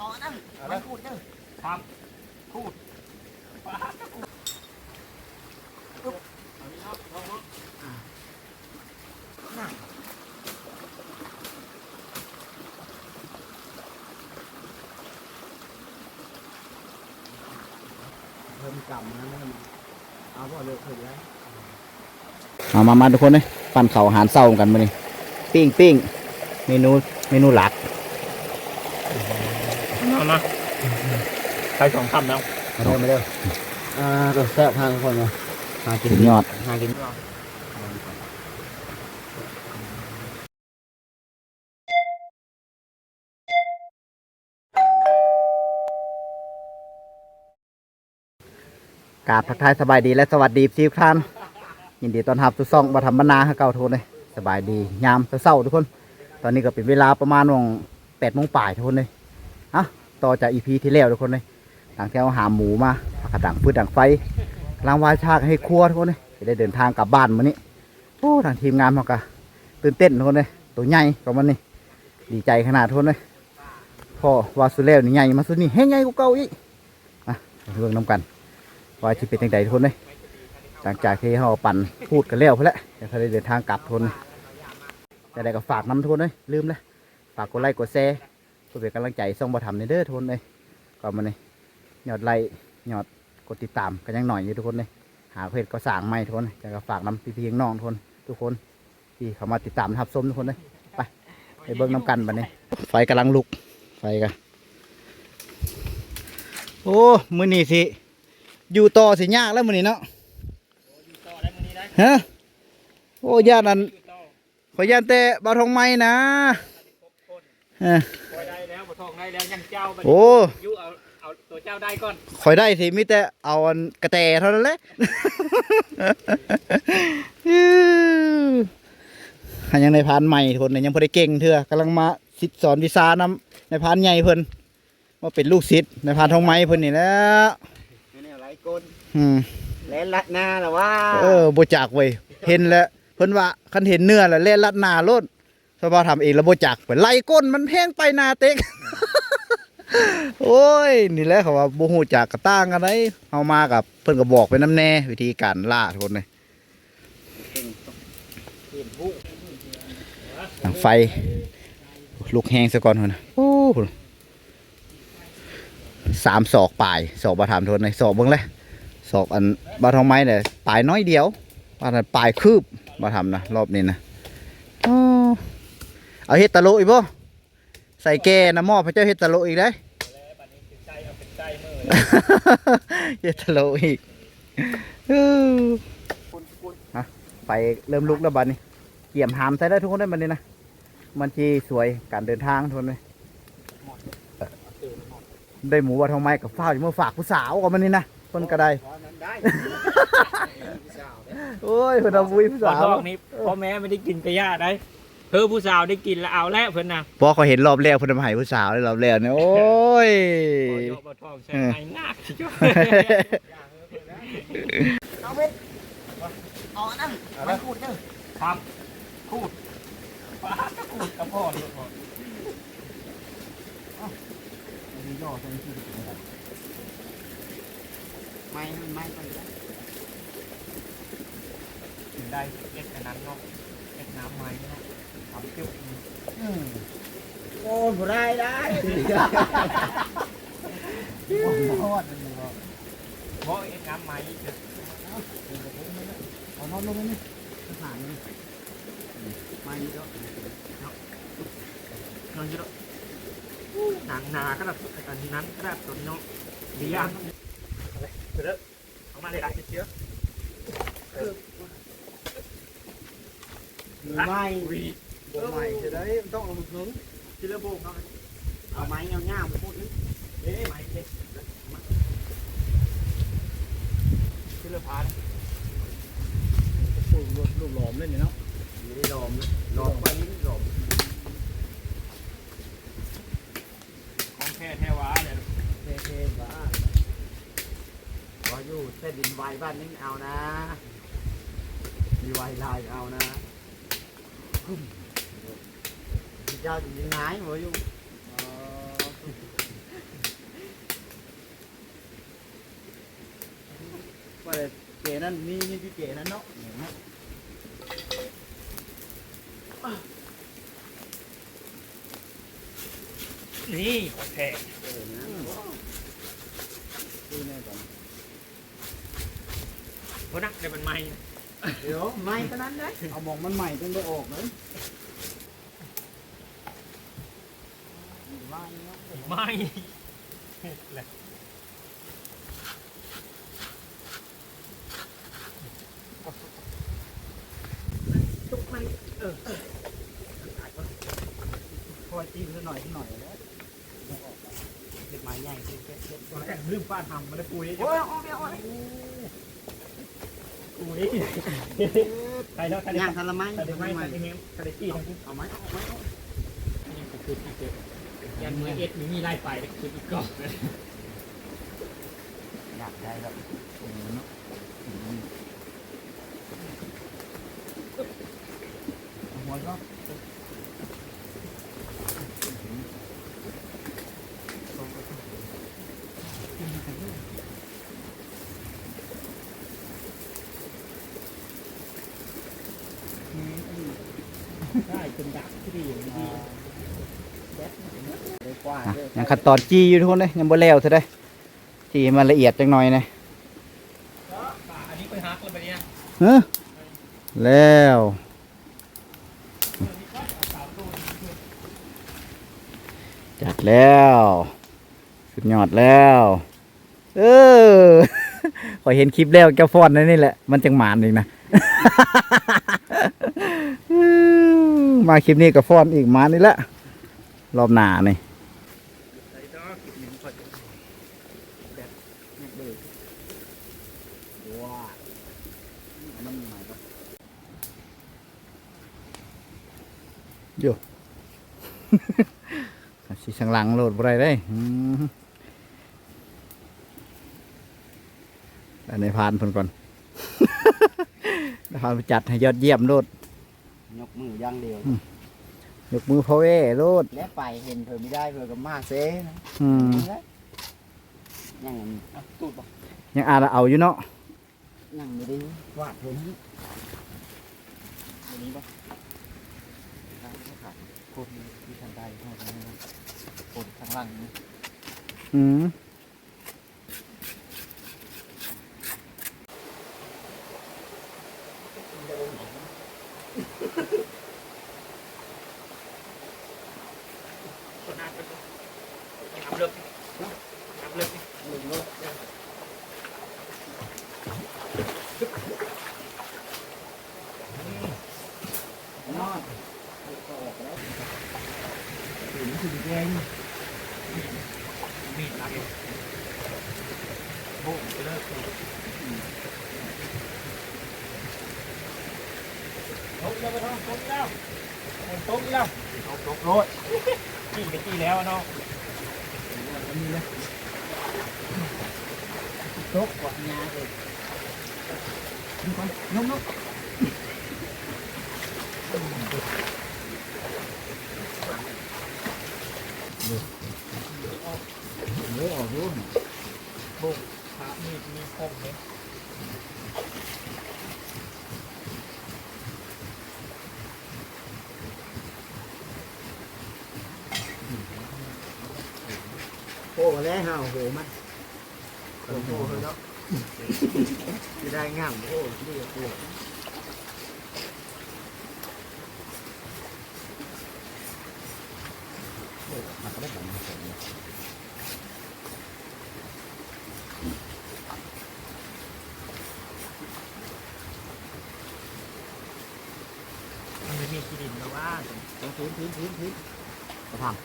อ๋อนั่นมันพูดเด้อครับพูดนั่นเพิ่มกำนะนั่นเอาพอเลือกถึงแล้วมามามาทุกคนเลยปั่นเขาอาหารเศร้ากันมานี่ปิ้งปิ้งเมนูเมนูหลัก มามาใครสองคำแล้วมาเร็วมาเร็วอ่าตัวแซ่บทางคนมาหากินสุดยอดหากินกราบทักทายสบายดีและสวัสดีทุกท่าน ยินดีต้อนรับทุกซ่องบัธรรมนาให้เก่าทุกคนเลยสบายดียามเศร้าๆทุกคน ตอนนี้ก็เป็นเวลาประมาณวงแปดโมงป่ายทุกคนเลยอะ ต่อจากอีพีที่แล้วทุกคนเลยหลังจากเอาหาหมูมาผักกระดังพืชดังไฟกำลังวายชากให้ครัวทุกคนเลยจะได้เดินทางกลับบ้านมื้อนี้โอ้ทางทีมงานเราก็ตื่นเต้นทุกคนเลยตัวใหญ่กว่ามันนี่ดีใจขนาดทุกคนเลยพ่อวาสุเลวนี่ใหญ่มาสุดนี่เฮ้ยใหญ่กว่าเก่าอีกอะเรื่องน้ำกันว่าจะเป็นจังใดทุกคนเลยหลังจากที่เขาปั่นพูดกันแล้วเพื่อแล้วเดี๋ยวเขาได้เดินทางกลับทุนแต่ใดก็ฝากน้ำทุนเลยลืมเลยฝากกดไลค์กดแชร์ พื่อเป็นกำลังใจส่งมาทำในเด้อทุกคนเลยก็มาเลยยอดไลค์ยอดกดติดตามกันยังหน่อยอยู่ทุกคนเลยหาเพจก็สั่งไม่ทุกคนจะก็ฝากน้ำพี่ๆน้องทุนทุกคนที่เขามาติดตามทับส้มทุกคนเลยไปไปเบิ้งน้ำกันบัดนี้ ไฟกำลังลุกไฟกันโอ้มือนี่สิอยู่ต่อสิยากแล้วมื้อนี้เนาะฮะโอ้ย่านันต่อขอยย่านแต่บาทองไม้นะเออคอย ได้แล้วบ่ทองได้แล้วยังเจ้าบัดนี้โอ้ ยุเอาเอาตัวเจ้าได้ก่อนขอยได้สิมีแต่เอาอันกระแตเท่านั้นแหละหันยังในพานใหม่ทนเนี่ยยังพอได้เก่งเถื่อกำลังมาสิสอนวิชานำในพานใหญ่เพิ่นว่าเป็นลูกศิษย์ในพานทองไม้เพิ่นนี่แหล้วนี่ไรกลอืมและลัดหน้าหรอว่าเออบ่จักเว้ยเห็นแล้วเพิ่นว่าคันเห็นเนื้อแล้วเล่นลัดหน้าโลด พราะว่าทำเองแล้วบ่จักไปไล่ก้นมันแพงไปนาเต็กโอ้ย นี่แหละเขาว่าบ่ฮู้จักกระต่างกันไดเฮามากับเพิ่นก็บอกไปน้ำแน่ วิธีการล่าทุกคนเลยตั้งไฟลุกแห้งซะก่อนพุ่นนะโอ้สามศอกปลายศอกบ่ถามโทนเลยศอกเบิ่งเลยศอกอันบาทองไม้เนี่ยปลายน้อยเดียวบาทปลายคืบมาทำนะรอบนี้นะ เอาเฮ็ดตะโลอีกบ่ใส่แก่น้ำหม้อพระเจ้าเฮ็ดตะโลอีกได้ใจเอาเป็นใจมือเฮ็ดตะโลอีกอู้ไปเริ่มลุกแล้วบัดนี้เกี่ยมหามใส่ได้ทุกคนได้บัดนี้นะมันที่สวยการเดินทางทุกคนเลยได้หมูบาทองไม้กับฟ้าอยู่เมื่อฝากผู้สาวกับมันนี่นะคนก็ได้ไดโอ้ยคนเอาบุยผู้สาวทองนี้พ่อแม่ไม่ได้กินกระยาได้ เธอผู้สาวได้กินแล้วเอาแล้วเพิ่นน่ะพอเขาเห็นรอบแรกเพิ่นมาให้ผู้สาวเลยรอบแรกเนี่ยโอ้ยบ่ยกบ่ทองใช่ไงงากสิจ้ะเอาเวทอ๋อนั่นมันพูดเด้อครับพูดป้าก็พูดกับพ่อลูกพ่อไม่ไม่ไปแล้วถึงได้เอ็ดอันนั้นเนาะเอ็ดน้ำไม้เนาะทำจุ๊บ โอ้ยบ่ได้ได้เพราะเอ็ดน้ำไหมเอาน้องลงนี่ผ่านนี่ไม่ก็นอนเยอะหนังนาขนาดอันนั้นขนาดตัวนี้เนาะดีอะเดี๋ยวเอามาเลยได้เชื้อไม่วีบ่ ใหม่จะได้ต้องเอามาถึงจิเลโบกเนาะเอาไม้เงาๆไปพูดนี่เอ๊ะไม้เด็กจิเลพานพูดลูกหลอมเล่นเนาะนี่ได้หลอมหลอมไปนี่หลอมของแท้แท้วาเนี่ยเท่ๆบ้าว่าอยู่เส้นดินไวบ้านนี้เอานะมีไวลายเอานะ เจ้าจะยินนายบ่อยู่ว่าแต่เก๋นั่นมีมีพี่เก๋นั่นเนาะนี่โอเคเออนะดูแน่ก่อนพนักได้มันใหม่เดี๋ยวใหม่เท่านั้นเด้อเอาบอกมันใหม่จนได้ออกเลย ไม้แหละทุกมันเออคอยตีนิดหน่อยหน่อยแล้วเป็นไม้ใหญ่เป็นเป็นเป็นตอนแรกลืมป้าทำมันได้ปุยโอ้ยเอาไปเอาไปปุยใครแล้วใครได้ย่างทันละไม้ใครได้ไหมใครได้เงี้ยใครได้ขี้ทั้งคู่เอาไม้เอาไม้เอานี่คือที่เกิด ยันมือเอ็ดมีมีไล่ไปเลยคืออีกก่อนอยากได้แล้วโอ้เนาะหัวก็ได้เป็นดักที่ดีอย่างนี้ อะเลยยังขั้นตอนจี้อยู่ทุกคนเลยยังบ่แล้วเท่าได้จี้ให้มันละเอียดจังหน่อยนะอันนี้ไปฮักแล้วไปเนี่ยเฮ้อแล้วจัดแล้วสุดยอดแล้ว เออขอยเห็นคลิปแล้วแกฟอนนั่นนี่แหละ มันจังหมานเองนะ มาคลิปนี้ก็ฟอนอีกหมานนี่แหละ รอบหน้านี่ใส่ก็กินหนึ่งคนว้ามันใหม่ก็สิช่างหลังโหลดบ่ได้ได้อืมอันนี้ผ่านเพิ่นก่อนผ่านไปจัดให้ยอดเยี่ยมโลดยกมือย่างเดียวย กมือพ่อเอ้โลดและไปเห็นเธอไม่ได้เธอก็มาเซ่นะอืมยังตูดบอกยังอาจจะเอาอยู่เนาะยังไม่ได้วาดเธอนี้วันนี้ปะคนที่ทางใดทางใดคนข้างล่างนี่อืม คนหน้าเป็นน้ำเลิกน้ำเลิก หนึ่งรถ นอดก็ออกแล้วถึงถึงแกง มีดนักโอ้ไปเลิกตกแล้วไปท้องตกแล้วตกแล้วตกตกรถจี้ไปจี้แล้วเนาะ นี่เลย ตกกว่างาเลยดูก่อนนุ่มๆเนื้อออกรู้พระมีดมีคมเนี่ยโอ้แล้วฮะโอ้โหมัน โอ้โหเนาะจะได้ง่ามโอ้ดีกว่ามันจะมีกีดินนะว่าต้องพื้นพื้นพื้นพื้นจะทำ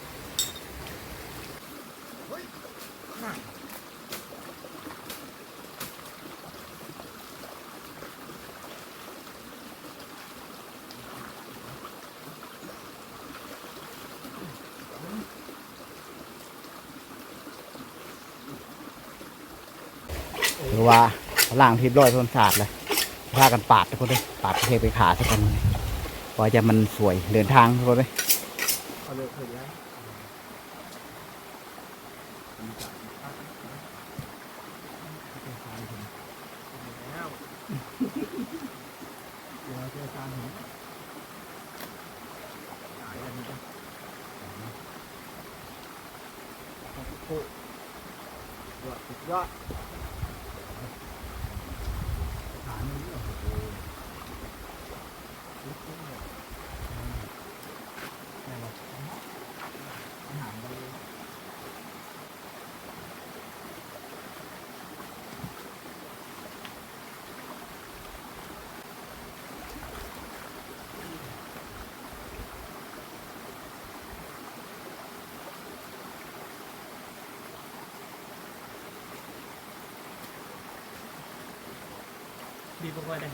หรือว่า ล่างทิพย์ร้อยทนศาสตร์เลยพากันปาดทุกคนเลยปาดเทไปขาสักคนเพราะจะมันสวยเดินทางทุกคนเลยเอาเลยถึงแล้วแล้วเดี๋ยวเจอการเห็นตายแล้วนี่ก็ยอดสุดยอดฐานนี้โอ้โหลึกซึ้งเลยแต่ว่าอาหารเรา บีบบ่ค่อยได้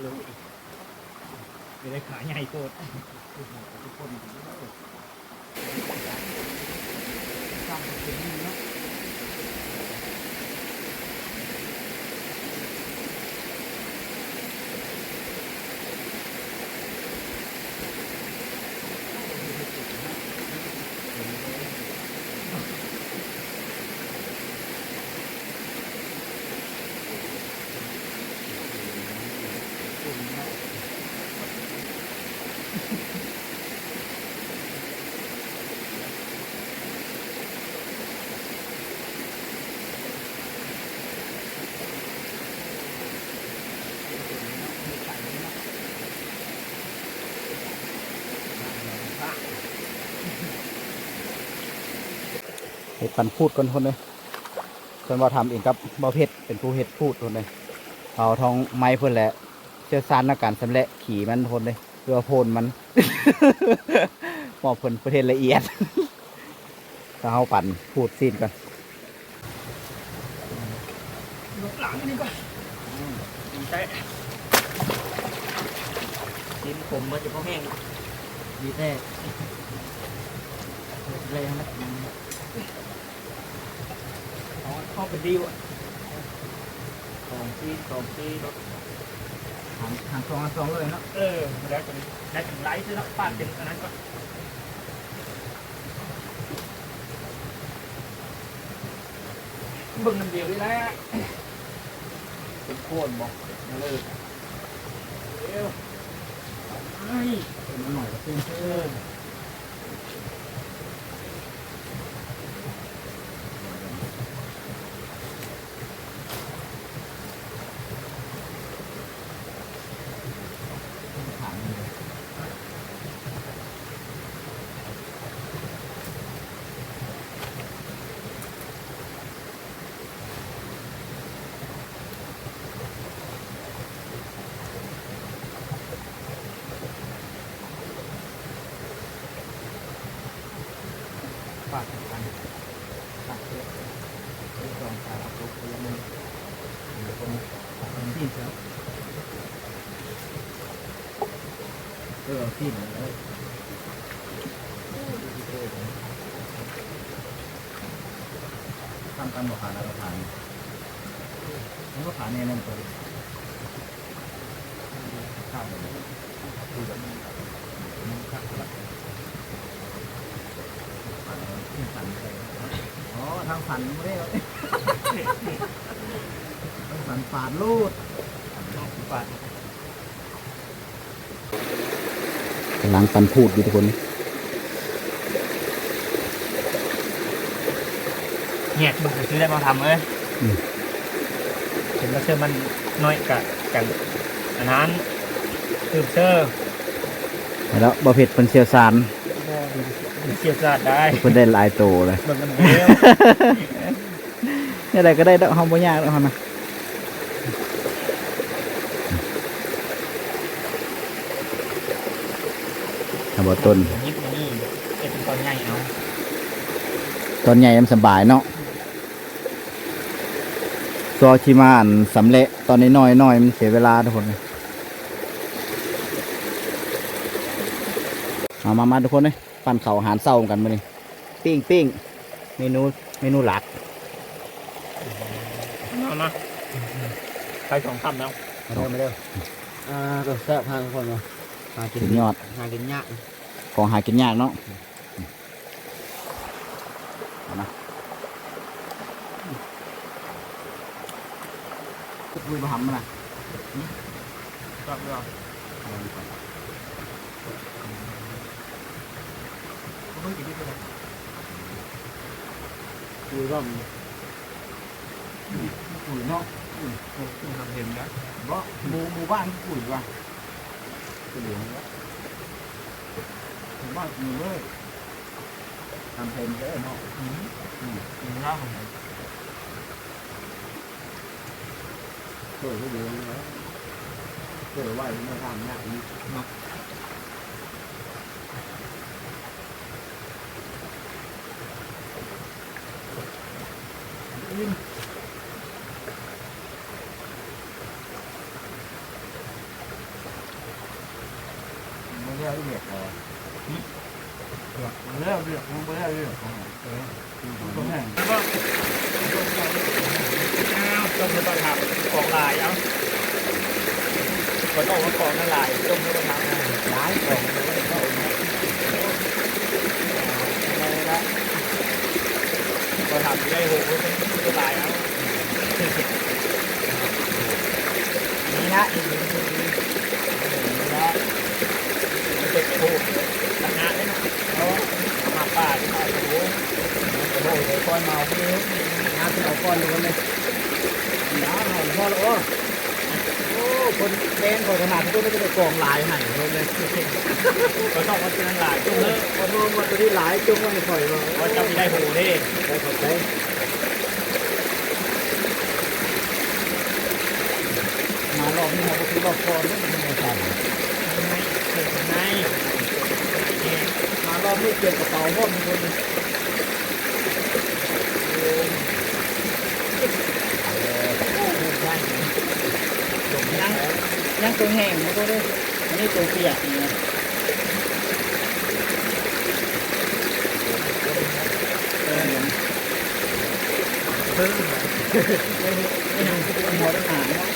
เร็ว ไม่ได้ขาใหญ่โคตร ทุกคนทำเป็นนี่เนาะ เห็ดปันพูดกันคนเลยส่นว่าทำเองกับบ่เพชรเป็นผู้เห็ดพูดคนเลยเอาทองไม้เพื่อนแหละเชื่อซานในการสำเร็จขี่มันคนเลยเรือโพนมัน หมอบเพิ่นประเทศละเอียด ถ้าเขาปั่นพูดซีนกันหลังนี่ก่อนใช่ดินผมมันจะพอแห้งดีแต่แรงนะ อ๋อ เข้าเป็นดีวะสองทีสองทีรถหางหางสองสองเลยเนาะเออแล้วจะได้ถึงไลท์ใช่ไหมปาดถึงอันนั้นก็เบิ่งน้ำเดียวนี่แหละเป็นโคนบอกมาเลยเดี๋ยวไอ้เป็นหน่อยก็เป็นเออฐานเลย ปาดถึงอัน ตัดเยอะสองขาตกไปยังไงเดี๋ยวคน คนที่เถอะเออที่ไหนเลยทำกันบ่ผ่านแล้วก็ผ่านแล้วก็ผ่านเนี่ยนั่นตัวข้าวเลยคือแบบนี้ข้าวละที่ฝันไปอ๋อทางฝันไม่ได้ทางฝันฝาดลูด ปาด กำลังปันพูดอยู่ทุกคนเนี่ยมันซื้อได้มาทำเอ้ยอืมเห็นว่าเชื่อมันน้อยกับกันอันนั้นคือเชื่อแล้วบ่เพชรเป็นเชียวซานมีเสียสละได้เพิ่นได้หลายโตเลยเบิ่งกันเดียวนี่อะไรก็ได้ดอกเฮาบ่ยากดอกเฮานะ ทำบ่ต้นยิบนี่เป็นตอนใหญ่เอาตอนใหญ่มันสบายเนาะซอชิมาอันสำเร็จตอนนี้น้อยน้อยๆมันเสียเวลาทุกคนเอามามาทุกคนเลยปั่นเข่าวอาหารเศร้ากันมานี่ปิ้งปิ้งเมนูเมนูหลักเอามาใครสองคำแล้วอมาเด้อมาเด้ออ่าตัวแซ่บทางทุกคนเนาะหากินสุดยอดหากินยาก ของหากินยากเนาะเอานะคุยมาทำมันนะครับเราเพิ่งกินที่ไหนคุยร่อมปุ๋ยเนาะทำเห็นนะบ่หมู่หมู่บ้านปุ๋ยว่ะปุ๋ยเหลืองวะหมู่ บ้านปุ๋ยเลยทำเพลงได้เนาะกินข้าวของเปิดให้ดูนะเปิดไว้ไม่ทำยากนี่ไม่ได้เรียกพอ เรื่องเรื่องมึงไม่ได้เรื่องของเออตรงไหนแล้วก็ต้มแล้วก็ทำของลายเอา ก็ต้องมาของนั่นลายต้มแล้วก็ทำร้ายของเลยก็อะไรละก็ทำได้โหเป็นตัวลายเอานี่นะอีกนิดนึงนี่นะเป็นโหทำงานได้นะเอามาป่าที่มาโอ้โหโอ้โหเดี๋ยวคอยมาพี่น้ำที่เอาก้อนดูกันเลยน้ำหอมพ่อแล้ว คนแดงคนขนาดที่ไม่ได้กองลายให้เลยเลยก็ต้องมาเป็นหลายจุ่มเลยคนมองว่าตัวนี้หลายจุ่มว่าไม่ค่อยมาว่าจะมีได้โหเด้ได้ขอบใจมารอบนี้เราก็คือรอบก่อนนี่มันไม่ใช่ไม่เกิดไงมารอบนี้เปลี่ยนกระเป๋าพ่อมีคน ยังตัวแห้งมันก็ได้อันนี้ตัวเปียกนี่นะเพิ่มไม่ยังหัวหารเนาะ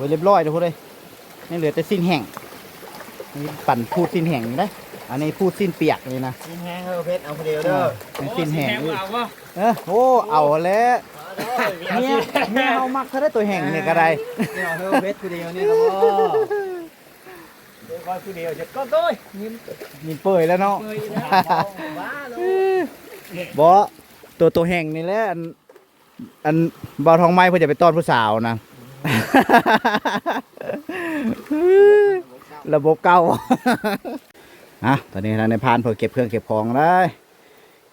ไว้เรียบร้อยทุกคนเลยนี่เหลือแต่สิ้นแห้งนี่ปั่นพูดสิ้นแห้งอยู่ได้อันนี้พูดสิ้นเปียกเลยนะกินแห้งเออเพชรเอาคนเดียวเด้อเป็นสิ้นแห้งแห้งเลยเอาวะเออโอ้เอาแล้วเมียเมียเอามักเขาได้ตัวแห้งเนี่ยก็ได้เนี่ยเออเพชรคนเดียวนี่ก็พอเดี๋ยวคอยผู้เดียวจะก็ต้อยยิ้มมีเปื่อยแล้วเนาะเปื่อยนะบ้าเลยบอตัวตัวแห้งนี่แหละอันอันเบาทองไม้เพื่อจะไปต้อนผู้สาวนะ ระบบเก่าอะตอนนี้เราในพานเพื่อเก็บเครื่องเก็บของได้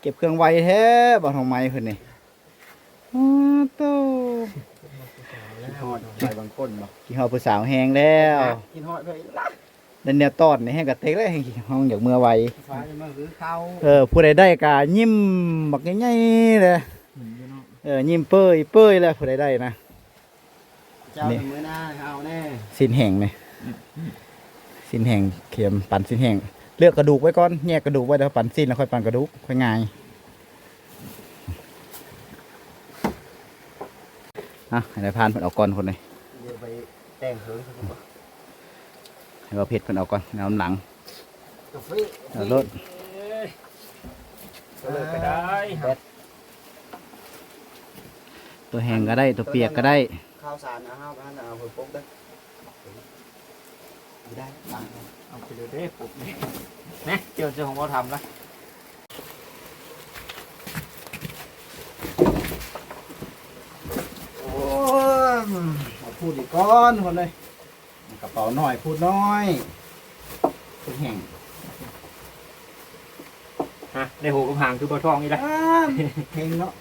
เก็บก็บเครื่องไว้แท้บ่ทองไม้เพิ่นนี่อ้าวโตกินฮอดใส่บางคนบ่กินฮอดผู้สาวแห้งแล้วกินฮอดด้วยละนั่นเนี่ยตอนนี่ให้กระเต็กแล้วให้ห้องอยากเมื่อไวฟ้าจะมาหือเข้าเออผู้ใดได้ก็ยิ้มบักใหญ่ๆเลยเออยิ้มเป้ยเป้ยแล้วผู้ใดได้นะ เจ้ามื้อหน้าเอาแน่สิ้นแห้งไหมสิ้นแห้งเข็มปั่นสิ้นแห้งเลือกกระดูกไว้ก่อนแยกกระดูกไว้แล้วปั่นสิ้นแล้วค่อยปั่นกระดูกค่อยง่ายอะให้นายพรานเพิ่นเอาก่อนคนเลยเดี๋ยวไปแต่งเหิงให้ว่าเพชรเพิ่นเอาก่อนเอาหลังกาแฟเอารถก็เลยก็ได้ตัวแห้งก็ได้ตัวเปียกก็ได้ ข้าวสารนะข้านะเอาไปปุ๊บได้ได้ตังค์เอาไปเลยเด้ปุ๊บนี่นะเกี่ยวจ้าของเราทำละโอ้ยเอาพูดอีกก้อนคนเลยกระเป๋าหน้อยพูดน้อยพูดแห้งฮะในหูกับหางคือปลาทองนี่แหละเพลงเนาะ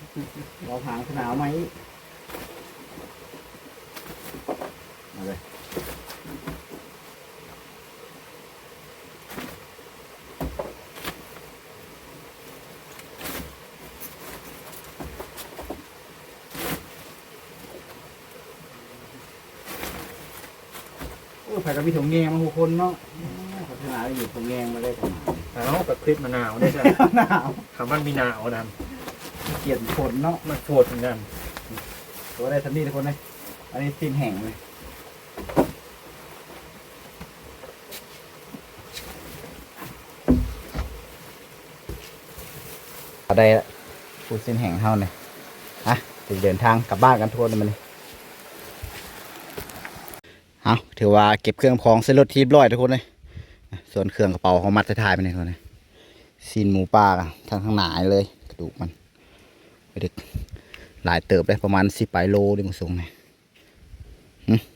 เราหางขนาวไหมมาเลยโอ้ย ไผ่กับมีถุงแงงมาทุกคนเนาะพัฒนาได้อยู่ถุงแงงมาได้ขนาดเอาแบบคลิปมะนาวได้จ้ะหนาวคำมันมีหนาวนั่นเกลียดฝนเนาะมันโคตรเหมือนกันตัวได้ทันนี้ทุกคนเลยอันนี้สิ้นแห้งเลยเอาได้ละพูดสิ้นแห้งเท่าเนี่ยอะจะเดินทางกลับบ้านกันทุกคนเลยมันเลย เอาถือว่าเก็บเครื่องของเส้นรถทีบร้อยทุกคนเลยส่วนเครื่องกระเป๋าของมัดท้ายไปเนี่ยคนเลยซีนหมูป่าทางข้างหนาเลย กระดูกมันไปดึกหลายเติบเลยประมาณสิบปลายโลดิมงสูงเนี่ย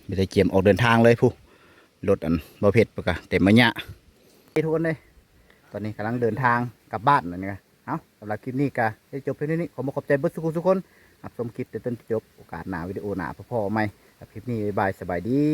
ไม่ได้เกียมออกเดินทางเลยผู้รถอันบาเพชรปะกะเต็มมะยะทุกคนเลยตอนนี้กำลังเดินทางกลับบ้านนั่นไงเอาสำหรับคลิปนี้ก็ได้จบเพียงเท่านี้ขอมาขอบใจเบิร์ดสุขุมทุกคนรับชมคลิปแต่ต้นจบโอกาสหน้าวิดีโอหน้าพ่อๆไหม คลิปนี้บ๊ายบายสบายดี